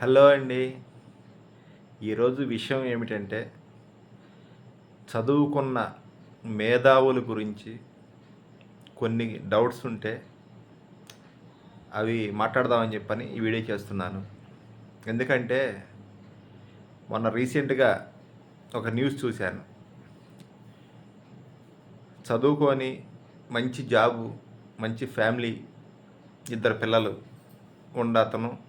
Hello అండి. ఈరోజు విషయం ఏమిటంటే చదువుకున్న మేధావుల గురించి కొన్ని డౌట్స్ ఉంటే అవి మాట్లాడదామని చెప్పని ఈ వీడియో చేస్తున్నాను. ఎందుకంటే మొన్న రీసెంట్గా ఒక న్యూస్ చూశాను. చదువుకొని మంచి జాబు మంచి ఫ్యామిలీ ఇద్దరు పిల్లలు ఉండతను అతను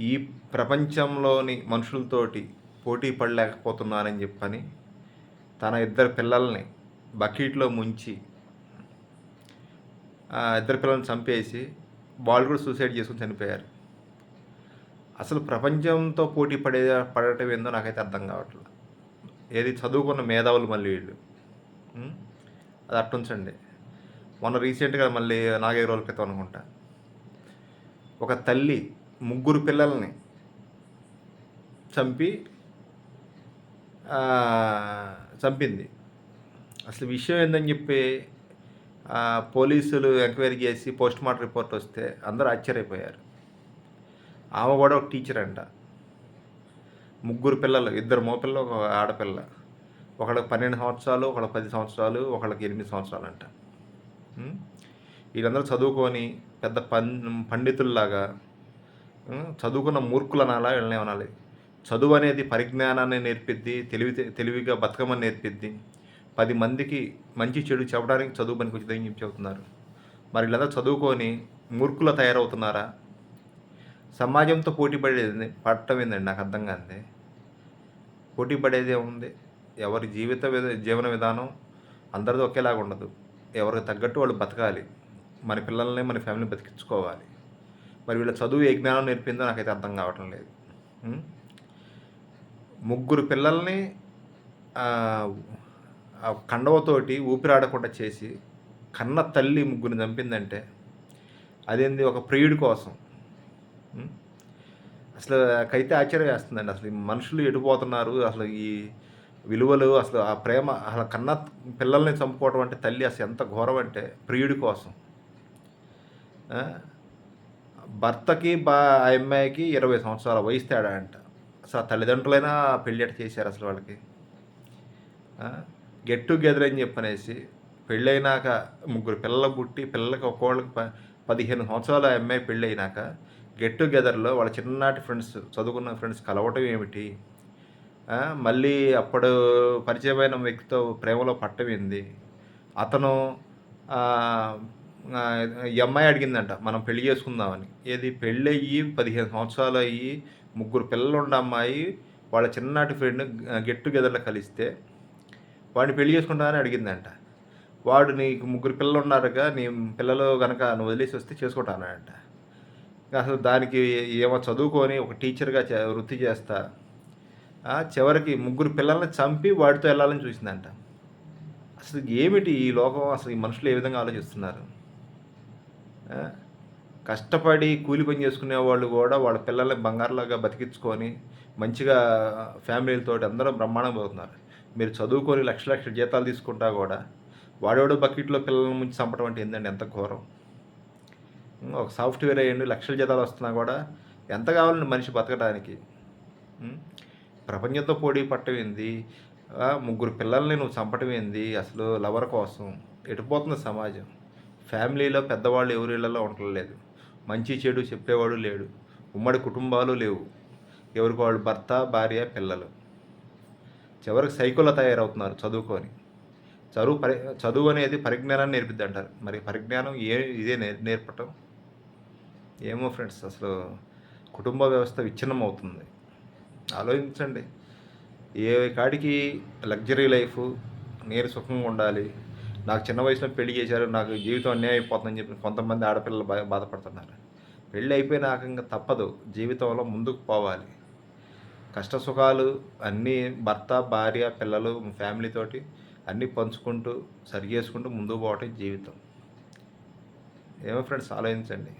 ఈ ప్రపంచంలోని మనుషులతోటి పోటీ పడలేకపోతున్నానని చెప్పని తన ఇద్దరు పిల్లల్ని బకెట్లో ముంచి ఇద్దరు పిల్లల్ని చంపేసి వాళ్ళు కూడా సూసైడ్ చేసుకుని చనిపోయారు. అసలు ప్రపంచంతో పోటీ పడే పడటం ఏందో నాకైతే అర్థం కావట్లేదు. ఏది చదువుకున్న మేధావులు మళ్ళీ వీళ్ళు. అది అట్టుంచండి. మొన్న రీసెంట్గా మళ్ళీ నాలుగైదు రోజుల క్రితం అనుకుంటా. ఒక తల్లి ముగ్గురు పిల్లల్ని చంపి చంపింది. అసలు విషయం ఏందని చెప్పి పోలీసులు ఎంక్వైరీ చేసి పోస్ట్ మార్టం రిపోర్ట్ వస్తే అందరూ ఆశ్చర్యపోయారు. ఆమె కూడా ఒక టీచర్ అంట. ముగ్గురు పిల్లలు ఇద్దరు మోపిల్లలు ఒక ఆడపిల్ల. ఒకళ్ళకి పన్నెండు సంవత్సరాలు ఒకళ్ళకి పది సంవత్సరాలు ఒకళ్ళకి ఎనిమిది సంవత్సరాలు అంట. వీళ్ళందరూ చదువుకొని పెద్ద పం పండితుల్లాగా చదువుకున్న మూర్ఖులు అనాలా వీళ్ళని ఏమనాలి? చదువు అనేది పరిజ్ఞానాన్ని నేర్పిద్ది తెలివి తెలివిగా బతకమని నేర్పిద్ది. పది మందికి మంచి చెడు చెప్పడానికి చదువు పనికి వచ్చిందని చెప్పి చెబుతున్నారు. మరి వీళ్ళందరూ చదువుకొని మూర్ఖులు తయారవుతున్నారా? సమాజంతో పోటీ పడేది పడటం ఏందండి నాకు అర్థం కాంది పోటీ పడేది ఏముంది? ఎవరి జీవిత విధ జీవన విధానం అందరిది ఒకేలాగా ఉండదు ఎవరికి తగ్గట్టు వాళ్ళు బతకాలి. మన పిల్లల్ని మన ఫ్యామిలీని బతికించుకోవాలి. మరి వీళ్ళ చదువు ఏ జ్ఞానం నేర్పిందో నాకైతే అర్థం కావటం లేదు. ముగ్గురు పిల్లల్ని ఆ, కండవతోటి ఊపిరాడకుండా చేసి కన్న తల్లి ముగ్గురిని చంపిందంటే అదేంది ఒక ప్రియుడి కోసం? అసలు కైతే ఆశ్చర్యం వేస్తుందండి అసలు ఈ మనుషులు ఎడిపోతున్నారు. అసలు ఈ విలువలు అసలు ఆ ప్రేమ అసలు కన్న పిల్లల్ని చంపుకోవడం అంటే తల్లి అసలు ఎంత ఘోరం అంటే ప్రియుడి కోసం. భర్తకి బా ఆ అమ్మాయికి ఇరవై సంవత్సరాల వయసు తేడా అంట అసలు తల్లిదండ్రులైనా పెళ్ళి ఎట్ట చేశారు అసలు వాళ్ళకి? గెట్ టుగెదర్ అని చెప్పనేసి పెళ్ళైనాక ముగ్గురు పిల్లలు పుట్టి పిల్లలకి ఒక్కోళ్ళకి ప పదిహేను సంవత్సరాల అమ్మాయి పెళ్ళి అయినాక గెట్ టుగెదర్లో వాళ్ళ చిన్ననాటి ఫ్రెండ్స్ చదువుకున్న ఫ్రెండ్స్ కలవటం ఏమిటి? మళ్ళీ అప్పుడు పరిచయమైన వ్యక్తితో ప్రేమలో పట్టమింది అతను ఈ అమ్మాయి అడిగిందంట మనం పెళ్ళి చేసుకుందామని. ఏది పెళ్ళి అయ్యి పదిహేను సంవత్సరాలు అయ్యి ముగ్గురు పిల్లలు ఉన్న అమ్మాయి వాళ్ళ చిన్ననాటి ఫ్రెండ్ గెట్ టుగెదర్లో కలిస్తే వాడిని పెళ్ళి చేసుకుంటామని అడిగిందంట. వాడు నీకు ముగ్గురు పిల్లలు ఉన్నారుగా నీ పిల్లలు కనుక నువ్వు వదిలేసి వస్తే చేసుకుంటానంట అసలు దానికి ఏమో చదువుకొని ఒక టీచర్గా చే- వృత్తి చేస్తా. చివరికి ముగ్గురు పిల్లల్ని చంపి వాడితో వెళ్ళాలని చూసిందంట. అసలు ఏమిటి ఈ లోకం? అసలు ఈ మనుషులు ఏ విధంగా ఆలోచిస్తున్నారు? కష్టపడి కూలి పని చేసుకునే వాళ్ళు కూడా వాళ్ళ పిల్లల్ని బంగారులాగా బతికించుకొని మంచిగా ఫ్యామిలీలతో అందరూ బ్రహ్మాండం పోతున్నారు. మీరు చదువుకొని లక్ష లక్షల జీతాలు తీసుకుంటా కూడా వాడేవాడు బకెట్లో పిల్లల ముంచి చంపడం అంటే ఏంటండి ఎంత ఘోరం. ఒక సాఫ్ట్వేర్ అయ్యండి లక్షల జీతాలు వస్తున్నా కూడా ఎంత కావాలండి మనిషి బతకడానికి ప్రపంచంతో పోటీ పట్టం ఏంది? ముగ్గురు పిల్లల్ని నువ్వు చంపటం ఏంది? అసలు లవర్ కోసం. ఎటుపోతుంది సమాజం? ఫ్యామిలీలో పెద్దవాళ్ళు ఎవరి ఇళ్ళలో ఉండలేదు. మంచి చెడు చెప్పేవాడు లేడు. ఉమ్మడి కుటుంబాలు లేవు. ఎవరికి వాళ్ళు భర్త భార్య పిల్లలు. చివరికి సైకోలో తయారవుతున్నారు చదువుకొని. చదువు పరి చదువు అనేది పరిజ్ఞానాన్ని నేర్పిద్ది అంటారు. మరి పరిజ్ఞానం ఏ ఇదే నేర్ నేర్పటం? ఏమో ఫ్రెండ్స్ అసలు కుటుంబ వ్యవస్థ విచ్ఛిన్నం అవుతుంది ఆలోచించండి. ఏ కాడికి లగ్జరీ లైఫ్ నేను సుఖంగా ఉండాలి నాకు చిన్న వయసులో పెళ్ళి చేశారు నాకు జీవితం అన్యాయం అయిపోతుందని చెప్పి కొంతమంది ఆడపిల్లలు బా బాధపడుతున్నారు. పెళ్ళి అయిపోయినాక ఇంకా తప్పదు జీవితంలో ముందుకు పోవాలి. కష్ట సుఖాలు అన్నీ భర్త భార్య పిల్లలు ఫ్యామిలీతోటి అన్నీ పంచుకుంటూ సరి చేసుకుంటూ ముందుకు పోవటం జీవితం. ఏమో ఫ్రెండ్స్ ఆలోచించండి.